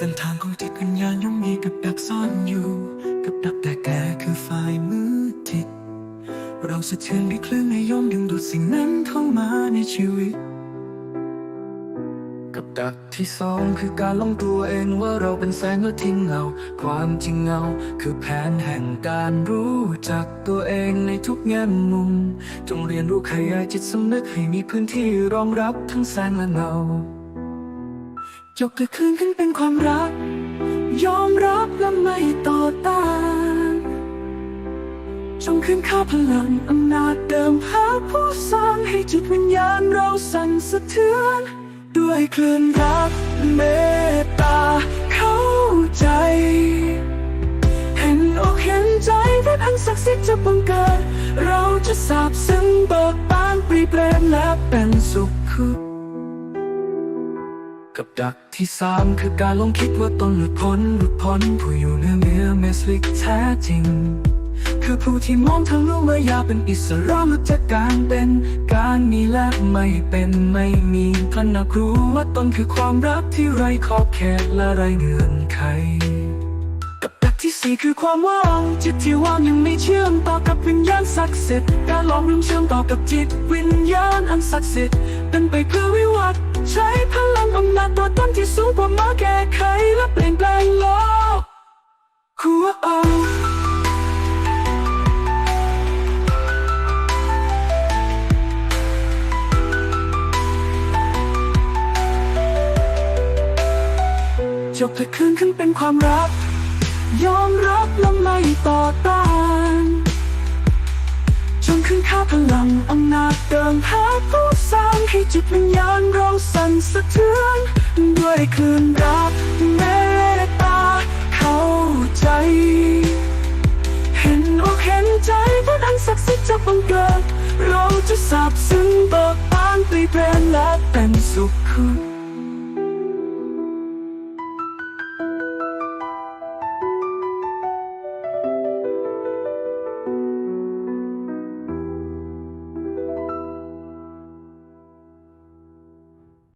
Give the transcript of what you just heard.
ส้นทางของจิตวิญญาณย่อมมีกับดักซ่อนอยู่ กับดักแต่แกคือฝ่ายมือจิต เราสะเทือนด้วยคลื่นในย่อมดึงดูดสิ่งนั้นเข้ามาในชีวิต กับดักที่สองคือการหลงตัวเองว่าเราเป็นแสงและทิ้งเงา ความจริงเงา คือแผนแห่งการรู้จักตัวเองในทุกแง่มุม จงเรียนรู้ขยายจิตสำนึกให้มีพื้นที่รองรับทั้งแสงและเงา ยกเกิดขึ้นขึ้นเป็นความรัก ยอมรับและไม่ต่อต้านจงคืนค่าพลังอำนาจเดิมหาผู้สร้างให้จิตวิญญาณเราสั่นสะเทือน ด้วยคลื่นรักเมตตาเข้าใจ เห็นอกเห็นใจพระอันศักดิ์สิทธิ์จะบังเกิด เราจะสาบซึ้งเบิกบานปรีเปรมและเป็นสุขคือ กับดักที่สามคือการหลงคิดว่าตนหลุดพ้นหลุดพ้นผู้อยู่เหนือเนื้อเมสลิกแท้จริง คือผู้ที่มองทะลุเมื่อยาเป็นอิสระหลุดจากการเป็นการมีและไม่เป็นไม่มีตระนักรู้ว่าตนคือความรักที่ไร้ขอบเขตและไร้เงื่อนไขกับดักที่สี่คือความว่างจิตที่ว่างยังไม่เชื่อมต่อกับวิญญาณศักดิ์สิทธิ์การลอมรวมเชื่อมต่อกับจิตวิญญาณอันศักดิ์สิทธิ์เป็นไปเพื่อวิวัฒน์ ที่สูงกว่ามาแก้ไขและเปลี่ยนแปลงโลกคือว่าเอาจบแต่คืนขึ้นเป็นความรัก ยอมรับและไม่ต่อต้านจนขึ้นค่าพลังอำนาจเดิมหาผู้สร้างให้จิตวิญญาณเราสั คลื่นรักเมตตาเข้าใจ เห็นอกเห็นใจพระอันศักดิ์สิทธิ์จะบังเกิด เราจะสาบซึ้งเบิกบานปรีเปรมและเป็นสุข